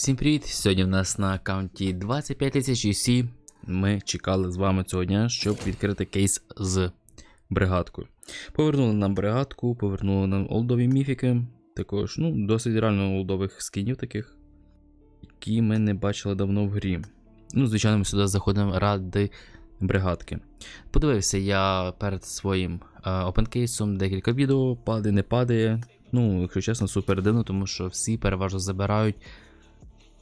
Всім привіт! Сьогодні в нас на аккаунті 25 тисяч UC. Ми чекали з вами цього дня, щоб відкрити кейс з бригадкою. Повернули нам бригадку, повернули нам олдові міфіки. Також, ну, досить реально олдових скінів таких, які ми не бачили давно в грі. Ну, звичайно, ми сюди заходимо ради бригадки. Подивився я перед своїм опенкейсом декілька відео, падає, не падає. Ну, якщо чесно, супер дивно, тому що всі переважно забирають.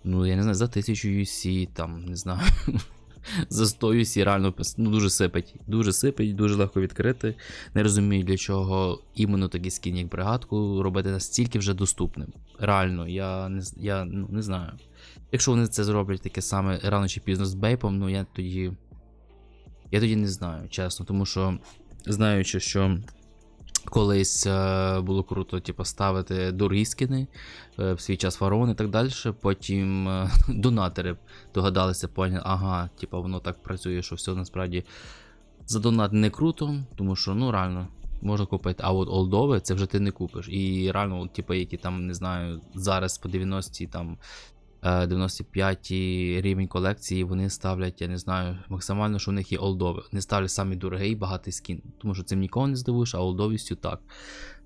Ну, я не знаю, за 1000 UC, там, не знаю. за 100 UC реально ну, дуже сипить. Дуже сипить, дуже легко відкрити. Не розумію, для чого іменно такий скін, як бригадку, робити настільки вже доступним. Реально, я не, я, ну, не знаю. Якщо вони це зроблять таке саме рано чи пізно з бейпом, ну я тоді. Я тоді не знаю, чесно, тому що, знаючи, що колись е, було круто, типу, ставити дорогі скини, е, в свій час фараон і так далі. Потім е, донатори догадалися, поняли, ага, типу, воно так працює, що все насправді за донат не круто, тому що ну реально. Можна купити, а от олдове це вже ти не купиш. І реально, от, типу, які там, не знаю, зараз по 90 там 95 рівень колекції, вони ставлять, я не знаю, максимально, що в них є олдове. Не ставлять самі дорогий, багатий скін. Тому що цим нікого не здивуєш, а олдовістю так.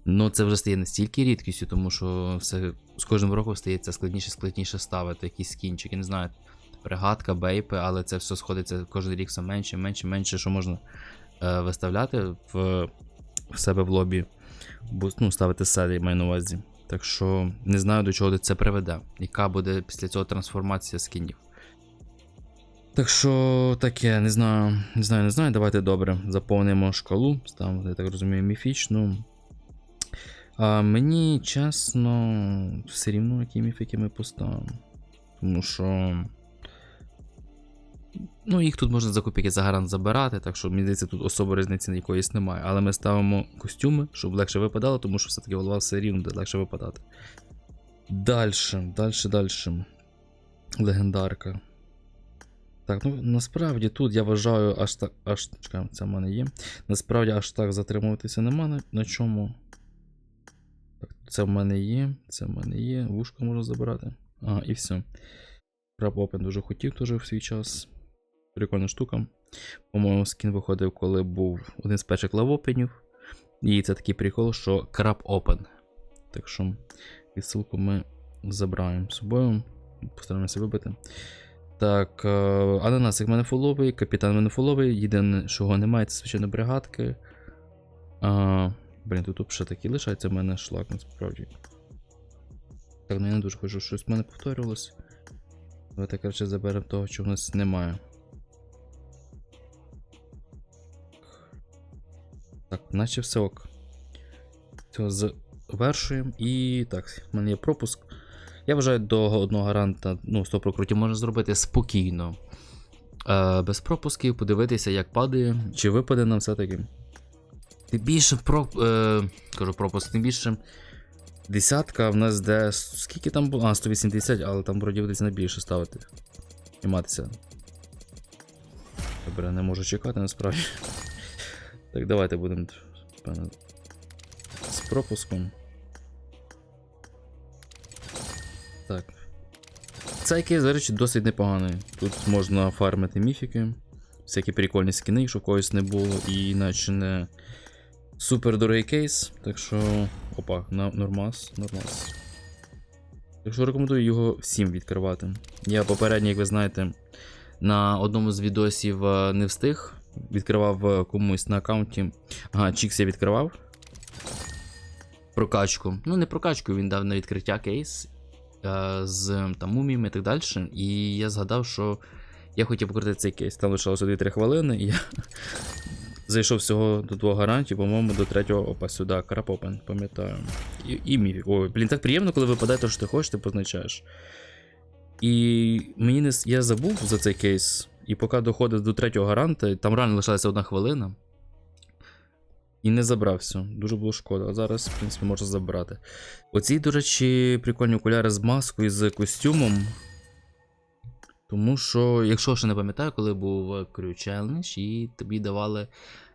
Ну це вже стає настільки рідкістю, тому що все з кожним роком стається складніше складніше ставити якісь скінчики. Не знаю, пригадка, бейпи, але це все сходиться кожен рік все менше, менше, менше, що можна е, виставляти в, в себе в лобі, бо ну, ставити селі, маю на увазі. Так що не знаю до чого це приведе, яка буде після цього трансформація скінів. Так що таке, не знаю, не знаю, не знаю. Давайте добре. Заповнимо шкалу, ставимо, я так розумію, міфічну. А мені чесно, все рівно які міфіки ми поставимо. Тому що. Ну, їх тут можна за копійки за гарант забирати, так що мені здається, тут особо різниці якоїсь немає. Але ми ставимо костюми, щоб легше випадало, тому що все-таки голова все рівно буде легше випадати. Дальше, дальше, дальше. Легендарка. Так, ну насправді тут я вважаю аж так. Аж. Чекай, це в мене є. Насправді аж так затримуватися нема на, на чому. Так, це в мене є, це в мене є. Вушка можна забирати. Ага, і все. Краб Open дуже хотів теж в свій час. Прикольна штука. По-моєму, скін виходив, коли був один з перших лавопенів. І це такий прикол, що Краб Open. Так що відсилку ми забираємо з собою. Постараємося вибити. Так, е, ананасик мене фуловий, капітан мене фуловий. Єдине, чого немає, це звичайно бригадки. А, блін, тут ще такі лишається в мене шлак, насправді. Так, ну я не дуже хочу, щось в мене повторювалось. Давайте, коротше, заберемо того, що в нас немає. Так, наче все ок. Все, завершуємо. І так, в мене є пропуск. Я вважаю, до одного гаранта, ну, 100 прокрутів можна зробити спокійно. Е, без пропусків, подивитися, як падає, чи випаде нам все-таки. Тим більше про, е, кажу пропуск, тим більше. Десятка в нас де. Скільки там було? А, 180, але там вроді десь на більше ставити. І матися. Добре, не можу чекати насправді. Так, давайте будемо з пропуском. Так. Цей кейс, до речі, досить непоганий. Тут можна фармити міфіки, всякі прикольні скини, якщо когось не було, і іначе не супер дорогий кейс. Так що. Опа, на, нормас, нормас. Так що рекомендую його всім відкривати. Я попередньо, як ви знаєте, на одному з відосів е, не встиг. Відкривав е, комусь на аккаунті. Ага, Чікс я відкривав. Прокачку. Ну, не прокачку, він дав на відкриття кейс е, з там муміями і так далі. І я згадав, що я хотів покрити цей кейс. Там лишалося 2-3 хвилини, і я зайшов всього до двох гарантів, по-моєму, до третього опа сюди, крапопен, пам'ятаю. І, і міфік. Ой, блін, так приємно, коли випадає те, що ти хочеш, ти позначаєш. І мені не я забув за цей кейс. І поки доходив до третього гаранта, там реально лишалася одна хвилина. І не забрався. Дуже було шкода. А зараз, в принципі, можна забрати. Оці, до речі, прикольні окуляри з маскою, з костюмом. Тому що, якщо ще не пам'ятаю, коли був Crew Challenge, і тобі давали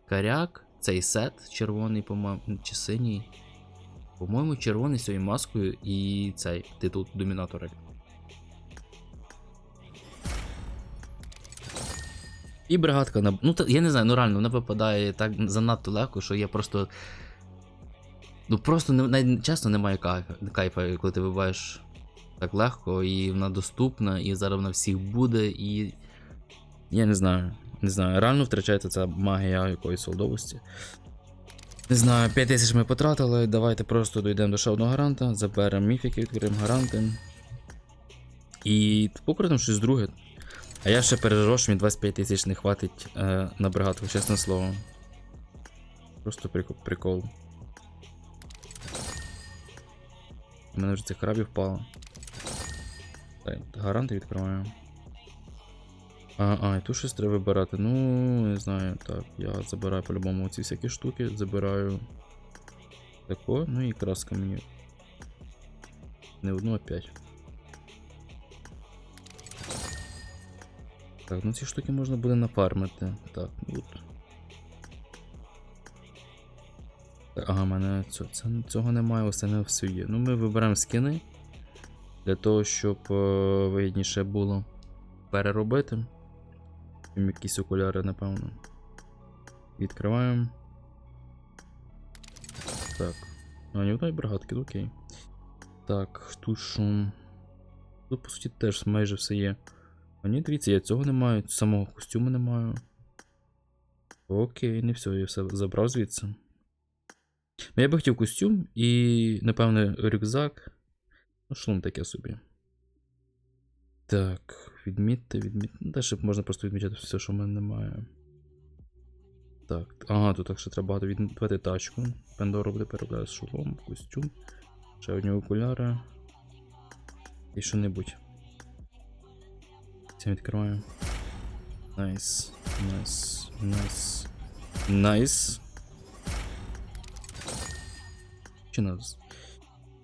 каряк, цей сет червоний, по-моєму, чи синій. По-моєму, червоний з цією маскою і цей титул домінатора. І бригадка на. Ну, я не знаю, ну реально, вона випадає так занадто легко, що я просто. Ну просто не, чесно немає кайфа, коли ти вибиваєш так легко, і вона доступна, і зараз вона всіх буде, і. Я не знаю. Не знаю, реально втрачається ця магія якоїсь солдовості. Не знаю, 5 тисяч ми потратили. Давайте просто дійдемо до ще одного гаранта, заберемо міфіки, відкриємо гаранти. І покрутимо щось друге. А я ще що мені 25 тисяч не хватить е, на бригаду, чесне слово. Просто прикол. прикол. У мене вже цих крабів впало. Так, гаранти відкриваю. А, а, і тут щось треба вибирати. Ну, не знаю, так. Я забираю по-любому ці всякі штуки, забираю тако, ну і краска мені. Не одну, а п'ять. Так, ну ці штуки можна буде нафармити. Так, от. Ага, мене цього, цього немає, остальне все є. Ну ми вибираємо скини. Для того, щоб е, вигідніше було переробити. Візьмемо Якісь окуляри, напевно. Відкриваємо. Так. А, не одної бригадки, ну окей. Так, тут що? Тут, по суті, теж майже все є. А ні, дивіться, я цього не маю, самого костюму не маю. Окей, не все, я все забрав звідси. Ну, я би хотів костюм і, напевне, рюкзак. Ну, шлум таке собі. Так, відмітьте, відмітьте. Ну, Далі можна просто відмічати все, що в мене немає. Так, ага, тут так ще треба багато відмітити тачку. Пендору буде переробляти шолом, костюм. Ще одні окуляри. І що-небудь. Це відкриваю. Найс. Найс. Найс. Найс. Чи нас?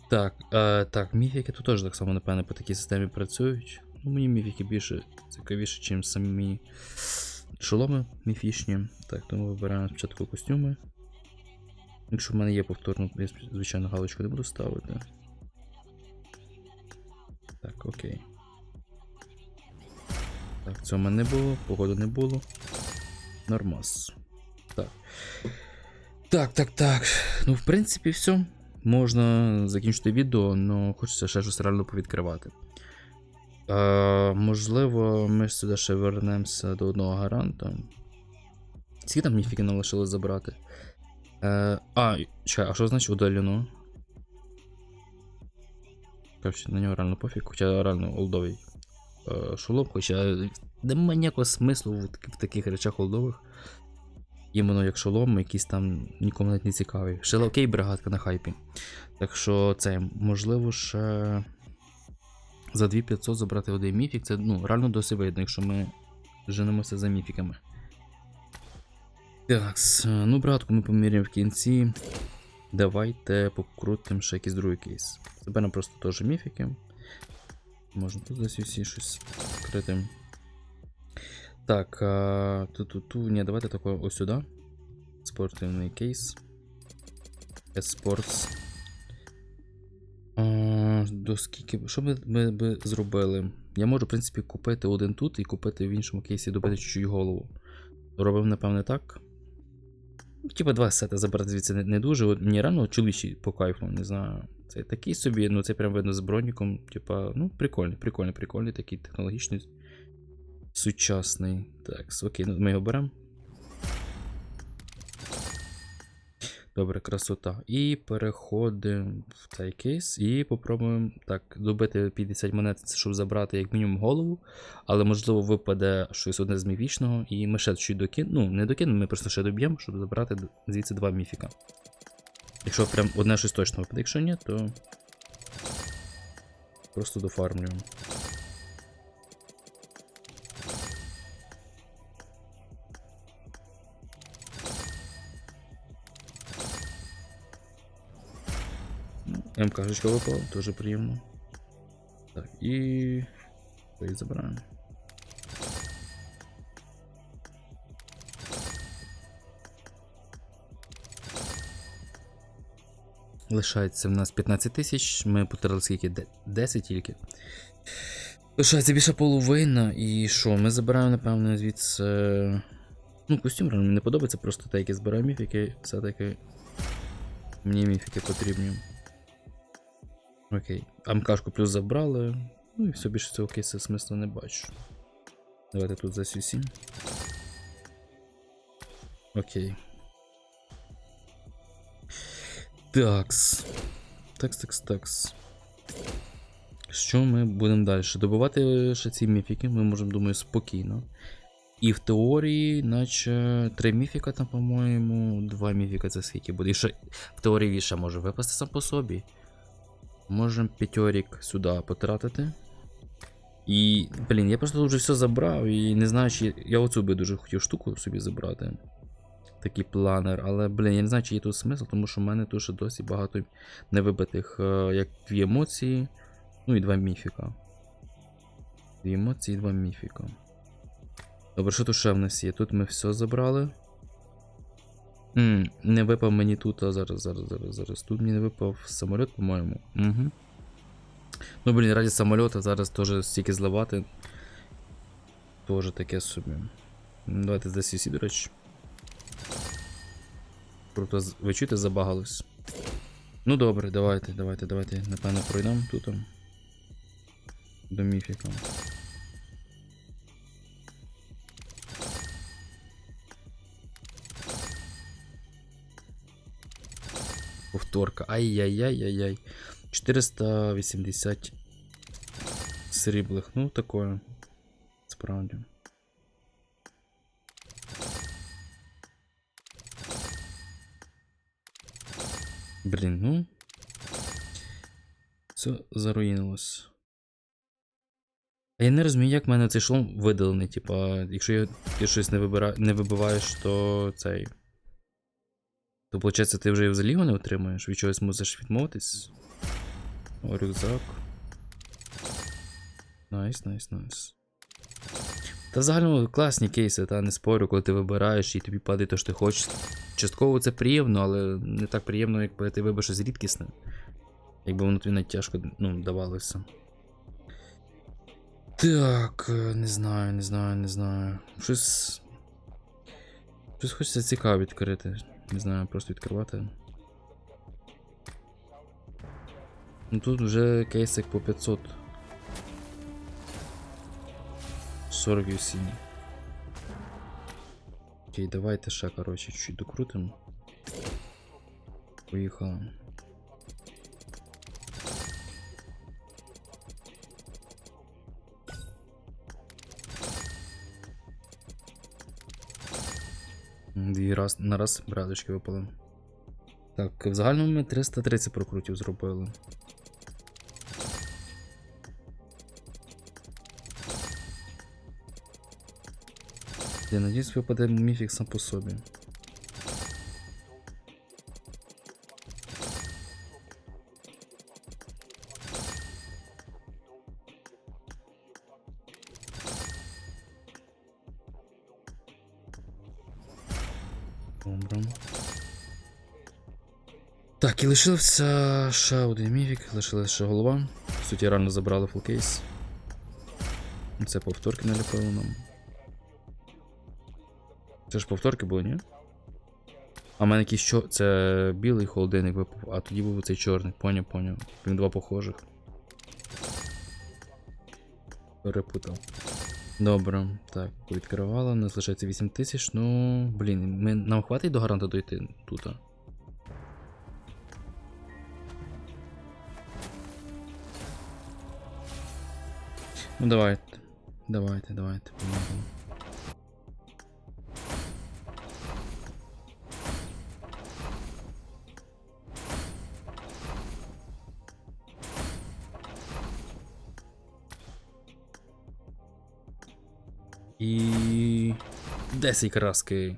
Так, е, так, міфіки тут теж так само, напевне, по такій системі працюють. Ну, мені міфіки більше цікавіше, ніж самі шоломи міфічні. Так, тому вибираємо спочатку костюми. Якщо в мене є повторно, я звичайно галочку не буду ставити. Так, окей. Так, цього не було, погоди не було. Нормас. Так. Так, так, так. Ну, в принципі, все. Можна закінчити відео, але хочеться ще щось реально повідкривати. Е, можливо, ми ж сюди ще вернемося до одного гаранта. Скільки там міфіки нам лишилось забрати? Е, а, чекай, а що значить удалено? Короче, на нього реально пофіг, хоча реально олдовий шолом, хоча немає ніякого смислу в, в таких речах олдових. Іменно як шолом, якийсь там нікому навіть не цікавий. Ще окей, бригадка на хайпі. Так що це, можливо, ще за 2500 забрати один міфік, це ну, реально досить видно, якщо ми женемося за міфіками. Так, ну, братку, ми поміряємо в кінці. Давайте покрутимо ще якийсь другий кейс. Заберемо просто теж міфіки. Можна тут десь усі щось відкрити. Так, а, ту-ту-ту. Ні, давайте тако ось сюди. Спортивний кейс. А, до скільки. Що ми, ми би зробили? Я можу, в принципі, купити один тут і купити в іншому кейсі добити чуть-чуть голову. Робимо, напевне, так. Типа два сета забрати звідси не, не дуже. От Мені реально чоловічі по кайфу, не знаю. Це такий собі, ну це прям видно з броніком. Типа, ну, прикольний, прикольний, прикольний, такий технологічний. Сучасний. Так, окей, ну ми його беремо. Добре, красота. І переходимо в цей кейс і попробуємо так, добити 50 монет, щоб забрати як мінімум голову. Але можливо випаде щось одне з міфічного, і ми ще щось докинемо. Ну, не докинемо, ми просто ще доб'ємо, щоб забрати звідси два міфіка. Якщо прям одне щось точно випаде, якщо ні, то просто дофармлюємо. МКшечка випала, теж приємно. Так, і. Це забираємо. Лишається в нас 15 тисяч, ми потратили скільки? 10 тільки. Лишається більше половина, і що? Ми забираємо, напевно, звідси. Ну, костюм мені не подобається, просто те, яке збираю міфіки, все-таки. Мені міфіки потрібні. Окей. Амкашку плюс забрали. Ну і все більше цього кейсу смисла не бачу. Давайте тут за CC. Окей. Такс. Такс, такс, такс. Що ми будемо далі? Добувати ще ці міфіки, ми можемо, думаю, спокійно. І в теорії, наче три міфіка там, по-моєму, два міфіка це скільки буде. І ще в теорії віша може випасти сам по собі. Можемо п'ятьорік сюди потратити. І, блін, я просто вже все забрав і не знаю, чи. Я оцю би дуже хотів штуку собі забрати. Такий планер, але, блін, я не знаю, чи є тут смисл, тому що в мене тут ще досі багато невибитих, е, як дві емоції, ну і два міфіка. Дві емоції і два міфіка. Добре, що тут ще в нас є? Тут ми все забрали. М, не випав мені тут, а зараз, зараз, зараз, зараз. Тут мені не випав самоліт, по-моєму. Угу. Ну, блін, раді самольота зараз теж стільки зливати. Тоже таке собі. Давайте з DCC, до речі. Круто, з- ви чуєте, забагалось. Ну добре, давайте, давайте, давайте. Напевно, пройдемо тут. До міфіка. Повторка. Ай-яй-яй-яй-яй. 480 сріблих. Ну, такое. Справді. Блін, ну. Все заруїнилось. А я не розумію, як в мене цей шлом видалений. Типа, якщо я, щось не, вибира... не вибиваєш, то цей. То виходить, ти вже взагалі його не отримаєш, від чогось мусиш відмовитись. О, рюкзак. Найс, найс, найс. Та взагалі класні кейси, та не спорю, коли ти вибираєш і тобі падає те, що ти хочеш. Частково це приємно, але не так приємно, якби ти вибереш щось рідкісне. Якби воно тобі навіть тяжко ну, давалося. Так, е, не знаю, не знаю, не знаю. Щось. Щось хочеться цікаве відкрити. Не знаю, просто відкривати. Ну тут вже кейсик по 500. 40 UC. Окей, давайте ще, короче, чуть докрутимо. Поїхали. Дві раз на раз брадочки випали. Так, в загальному ми 330 прокрутів зробили. Я надіюсь, випаде міфік сам по собі. Так, і лишився ще один міфік, лишилася ще голова. По суті, реально забрали фулкейс. Це повторки наліпили нам. Це ж повторки були, ні? А в мене якийсь чо... Це білий холодильник випав, а тоді був цей чорний. Поняв, поняв. Він два похожих. Перепутав. Добре, так, відкривала, нас лишається 8 тисяч, ну. Блін, ми... нам хватить до гаранта дойти тут. Ну давайте. Давайте, давайте, помогемо. І. 10 краски.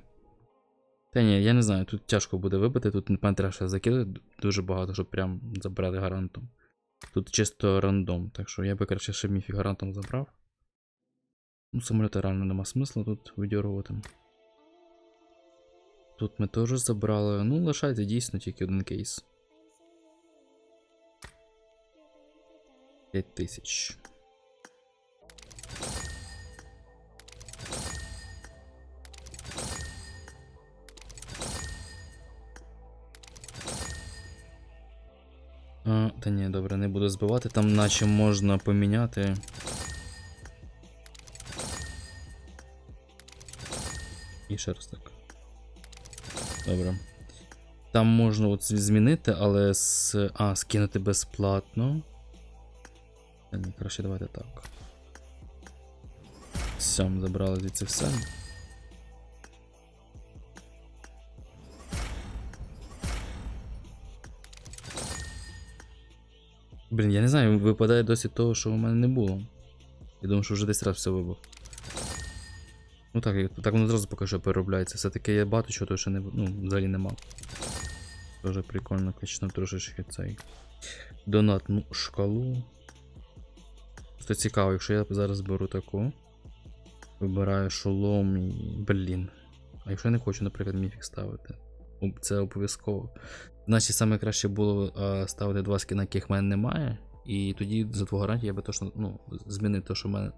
Та ні, я не знаю, тут тяжко буде вибити, тут напевно треба ще закидати дуже багато, щоб прям забрати гарантом. Тут чисто рандом, так що я би краще ще міфік гарантом забрав. Ну, самоліта реально нема смисла тут видьоргувати. Тут ми теж забрали. Ну, лишається дійсно тільки один кейс. 5 Та ні, добре, не буду збивати, там наче можна поміняти. І ще раз так. Добре. Там можна от змінити, але з. А, скинути безплатно. Ні, краще давайте так. Все, забрали звідси все. Блін, я не знаю, випадає досі того, що у мене не було. Я думаю, що вже десь раз все вибув. Ну так, так воно одразу поки що переробляється. Все-таки я багато чого того, що не, ну, взагалі нема. Дуже прикольно, качнув трошечки цей донатну шкалу. Просто цікаво, якщо я зараз беру таку. Вибираю шолом і. Блін. А якщо я не хочу, наприклад, міфік ставити. Це обов'язково. Значить, саме краще було ставити два скіна, яких в мене немає. І тоді за твого гарантії я би точно ну, змінив те, що в мене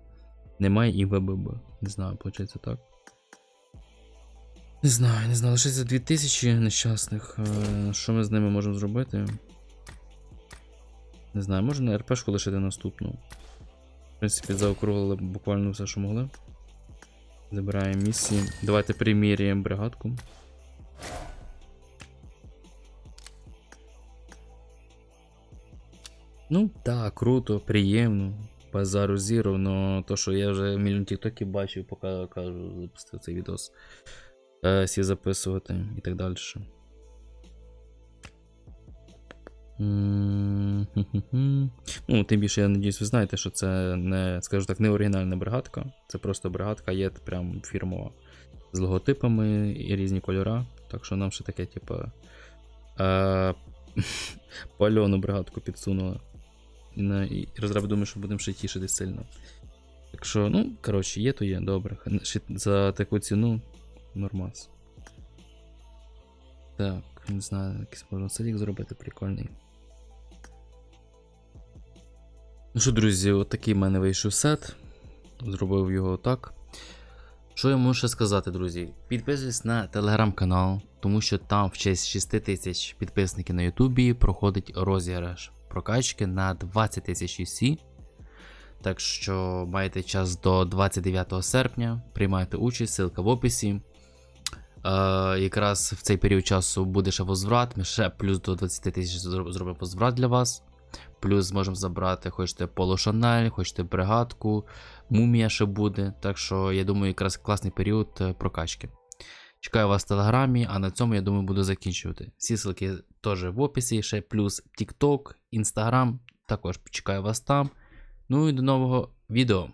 немає, і ВББ. Не знаю, виходить так. Не знаю, не знаю, лишиться 2000 нещасних. Е, Що ми з ними можемо зробити? Не знаю, можна РПшку лишити наступну. В принципі, заокруглили буквально все, що могли. Забираємо місії. Давайте приміряємо бригадку. Ну, так, круто, приємно. Базару зіру, но то, що я вже мільйон тіктоків бачив, поки кажу, запустив цей відос. Е, всі записувати і так далі. М, хм-хм-хм. Ну, тим більше, я надіюсь, ви знаєте, що це не, скажу так, не оригінальна бригадка. Це просто бригадка, є прям фірмова з логотипами і різні кольора. Так що нам ще таке, типу. Е, пальону бригадку підсунули. І, на, і розраб думає, що будемо ще тішитись сильно. Так що, ну, коротше, є, то є, добре. За таку ціну нормас. Так, не знаю, якийсь можна селік зробити прикольний. Ну що, друзі, от такий в мене вийшов сет. Зробив його так. Що я можу ще сказати, друзі? Підписуйтесь на телеграм-канал, тому що там в честь 6 тисяч підписників на Ютубі проходить розіграш прокачки на 20 тисяч UC. Так що маєте час до 29 серпня, приймайте участь, ссылка в описі. Е, якраз в цей період часу буде ще возврат. Ми ще плюс до 20 тисяч зро- зробимо возврат для вас. Плюс зможемо забрати, хочете Поло Шанель, хочете бригадку, мумія ще буде. Так що я думаю, якраз класний період е, прокачки. Чекаю вас в телеграмі, а на цьому я думаю буду закінчувати. Всі ссылки теж в описі, ще плюс TikTok, Instagram, також чекаю вас там. Ну і до нового відео.